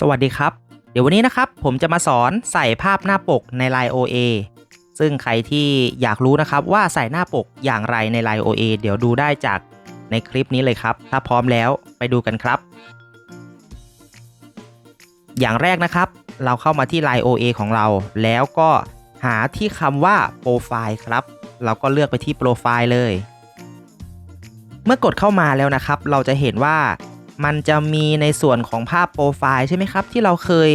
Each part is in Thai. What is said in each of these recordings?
สวัสดีครับ เดี๋ยววันนี้นะครับ ผมจะมาสอนใส่ภาพหน้าปกใน Line OA ซึ่งใครที่อยากรู้นะครับว่าใส่หน้าปกอย่างไรใน Line OA เดี๋ยวดูได้จากในคลิปนี้เลยครับ ถ้าพร้อมแล้วไปดูกันครับ อย่างแรกนะครับ เราเข้ามาที่ Line OA ของเรา แล้วก็หาที่คำว่าโปรไฟล์ครับ เราก็เลือกไปที่โปรไฟล์เลย เมื่อกดเข้ามาแล้วนะครับ เราจะเห็นว่า มันจะมีในส่วนของภาพโปรไฟล์ใช่ไหมครับ ที่เราเคย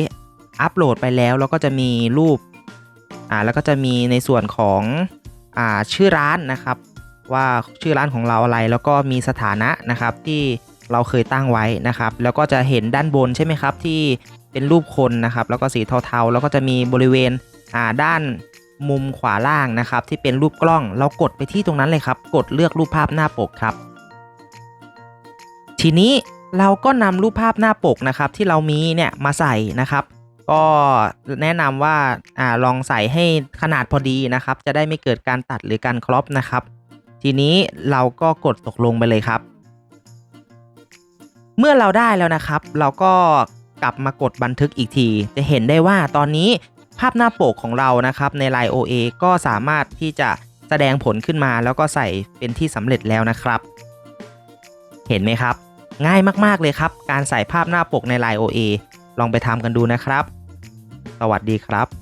อัปโหลดไปแล้วแล้วก็จะมีรูปอ่าแล้วก็จะมีในส่วนของอ่าชื่อร้านนะครับ ว่าชื่อร้านของเราอะไรแล้วก็มีสถานะนะครับที่เราเคยตั้งไว้นะครับ แล้วก็จะเห็นด้านบนใช่ไหมครับที่เป็นรูปคนนะครับ แล้วก็สีเทาๆ แล้วก็จะมีบริเวณอ่าด้านมุมขวาล่างนะครับ ที่เป็นรูปกล้องเรากดไปที่ตรงนั้นเลยครับ กดเลือกรูปภาพหน้าปกครับ ทีนี้ เราก็นำรูปภาพหน้าปกนะครับที่เรามีเนี่ยมาใส่นะครับ ก็แนะนำว่าอ่าลองใส่ให้ขนาดพอดีนะครับ จะได้ไม่เกิดการตัดหรือการครอปนะครับ ทีนี้เราก็กดตกลงไปเลยครับ เมื่อเราได้แล้วนะครับ เราก็กลับมากดบันทึกอีกที จะเห็นได้ว่าตอนนี้ภาพหน้าปกของเรานะครับใน Line OA ก็สามารถที่จะแสดงผลขึ้นมา แล้วก็ใส่เป็นที่สำเร็จแล้วนะครับ เห็นไหมครับ ง่ายมากๆเลยครับ การใส่ภาพหน้าปกใน Line OA ลองไปทำกันดูนะครับ สวัสดีครับ